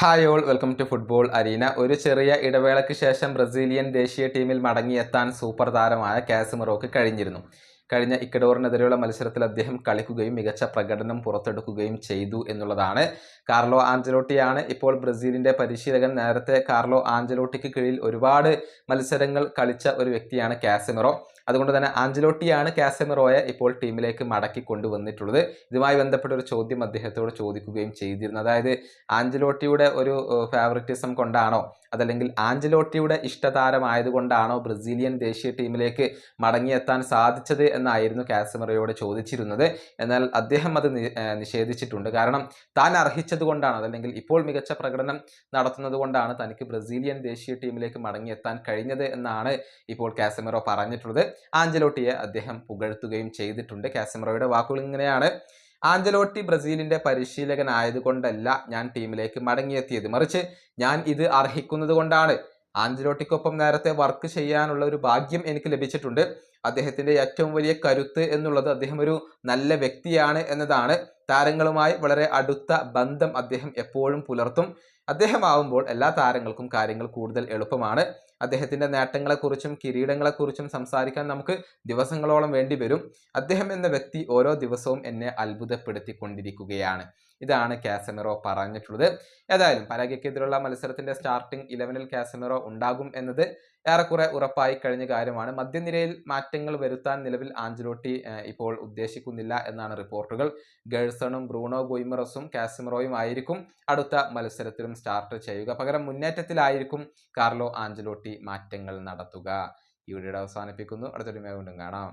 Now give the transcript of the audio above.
Hi all welcome to football arena. ഒരു ചെറിയ ഇടവേളയ്ക്ക് ശേഷം ബ്രസീലിയൻ ദേശീയ ടീമിൽ മടങ്ങിയെത്താൻ സൂപ്പർ താരമായ കാസിമറോക്ക് കഴിഞ്ഞിരുന്നു. കഴിഞ്ഞ ഇക്കഡോറിനെതിരെയുള്ള മത്സരത്തിൽ അദ്ദേഹം കളിക്കുകയും മികച്ച പ്രകടനം പുറത്തെടുക്കുകയും ചെയ്തു എന്നുള്ളതാണ് കാർലോ ആഞ്ചലോട്ടിയാണ് ഇപ്പോൾ ബ്രസീലിന്റെ പരിശീലകൻ. നേരത്തെ കാർലോ ആഞ്ചലോട്ടിക്ക് കീഴിൽ ഒരുപാട് മത്സരങ്ങൾ കളിച്ച ഒരു വ്യക്തിയാണ് കാസമിറോ. അതുകൊണ്ട് തന്നെ ആഞ്ചലോട്ടിയാണ് കാസമിറോയെ ഇപ്പോൾ ടീമിലേക്ക് മടക്കി കൊണ്ടുവന്നിട്ടുള്ളത്. ഇതുമായി ബന്ധപ്പെട്ട ഒരു ചോദ്യം അദ്ദേഹത്തോട് ചോദിക്കുകയും ചെയ്തിരുന്നു. അതായത് ആഞ്ചലോട്ടിയുടെ ഒരു ഫേവറിറ്റിസം കൊണ്ടാണോ അതല്ലെങ്കിൽ ആഞ്ചലോട്ടിയുടെ ഇഷ്ടതാരമായതുകൊണ്ടാണോ ബ്രസീലിയൻ ദേശീയ ടീമിലേക്ക് മടങ്ങിയെത്താൻ സാധിച്ചത് എന്നായിരുന്നു കാസമറയോട് ചോദിച്ചിരുന്നത്. എന്നാൽ അദ്ദേഹം അത് നിഷേധിച്ചിട്ടുണ്ട്. കാരണം താൻ അർഹിച്ചത് കൊണ്ടാണ് അതല്ലെങ്കിൽ ഇപ്പോൾ മികച്ച പ്രകടനം നടത്തുന്നത് കൊണ്ടാണ് തനിക്ക് ബ്രസീലിയൻ ദേശീയ ടീമിലേക്ക് മടങ്ങിയെത്താൻ കഴിഞ്ഞത് എന്നാണ് ഇപ്പോൾ കാസമറോ പറഞ്ഞിട്ടുള്ളത്. ആഞ്ചലോട്ടിയെ അദ്ദേഹം പുകഴ്ത്തുകയും ചെയ്തിട്ടുണ്ട്. കാസമറോയുടെ വാക്കുകൾ ഇങ്ങനെയാണ്. ആഞ്ചലോട്ടി ബ്രസീലിന്റെ പരിശീലകനായതുകൊണ്ടല്ല ഞാൻ ടീമിലേക്ക് മടങ്ങിയെത്തിയത്. മറിച്ച് ഞാൻ ഇത് അർഹിക്കുന്നത് കൊണ്ടാണ്. ആഞ്ചലോട്ടിക്കൊപ്പം നേരത്തെ വർക്ക് ചെയ്യാനുള്ള ഒരു ഭാഗ്യം എനിക്ക് ലഭിച്ചിട്ടുണ്ട്. അദ്ദേഹത്തിന്റെ ഏറ്റവും വലിയ കരുത്ത് എന്നുള്ളത് അദ്ദേഹം ഒരു നല്ല വ്യക്തിയാണ് എന്നതാണ്. താരങ്ങളുമായി വളരെ അടുത്ത ബന്ധം അദ്ദേഹം എപ്പോഴും പുലർത്തും. അദ്ദേഹമാവുമ്പോൾ എല്ലാ താരങ്ങൾക്കും കാര്യങ്ങൾ കൂടുതൽ എളുപ്പമാണ്. അദ്ദേഹത്തിന്റെ നേട്ടങ്ങളെക്കുറിച്ചും കിരീടങ്ങളെക്കുറിച്ചും സംസാരിക്കാൻ നമുക്ക് ദിവസങ്ങളോളം വേണ്ടി വരും. അദ്ദേഹം എന്ന വ്യക്തി ഓരോ ദിവസവും എന്നെ അത്ഭുതപ്പെടുത്തിക്കൊണ്ടിരിക്കുകയാണ്. ഇതാണ് കാസമിറോ പറഞ്ഞിട്ടുള്ളത്. ഏതായാലും പരാഗയ്ക്കെതിരുള്ള മത്സരത്തിന്റെ സ്റ്റാർട്ടിംഗ് ഇലവനിൽ കാസമിറോ ഉണ്ടാകും എന്നത് ഏറെക്കുറെ ഉറപ്പായി കഴിഞ്ഞ കാര്യമാണ്. മധ്യനിരയിൽ മാറ്റങ്ങൾ വരുത്താൻ നിലവിൽ ആഞ്ചലോട്ടി ഇപ്പോൾ ഉദ്ദേശിക്കുന്നില്ല എന്നാണ് റിപ്പോർട്ടുകൾ. ഗേഴ്സണും ബ്രൂണോ ഗൊയ്മറസും കാസിമറോയും ആയിരിക്കും അടുത്ത മത്സരത്തിലും സ്റ്റാർട്ട് ചെയ്യുക. പകരം മുന്നേറ്റത്തിലായിരിക്കും കാർലോ ആഞ്ചലോട്ടി മാറ്റങ്ങൾ നടത്തുക. ഈ വീഡിയോ അവസാനിപ്പിക്കുന്നു. അടുത്തൊരു വീണ്ടും കാണാം.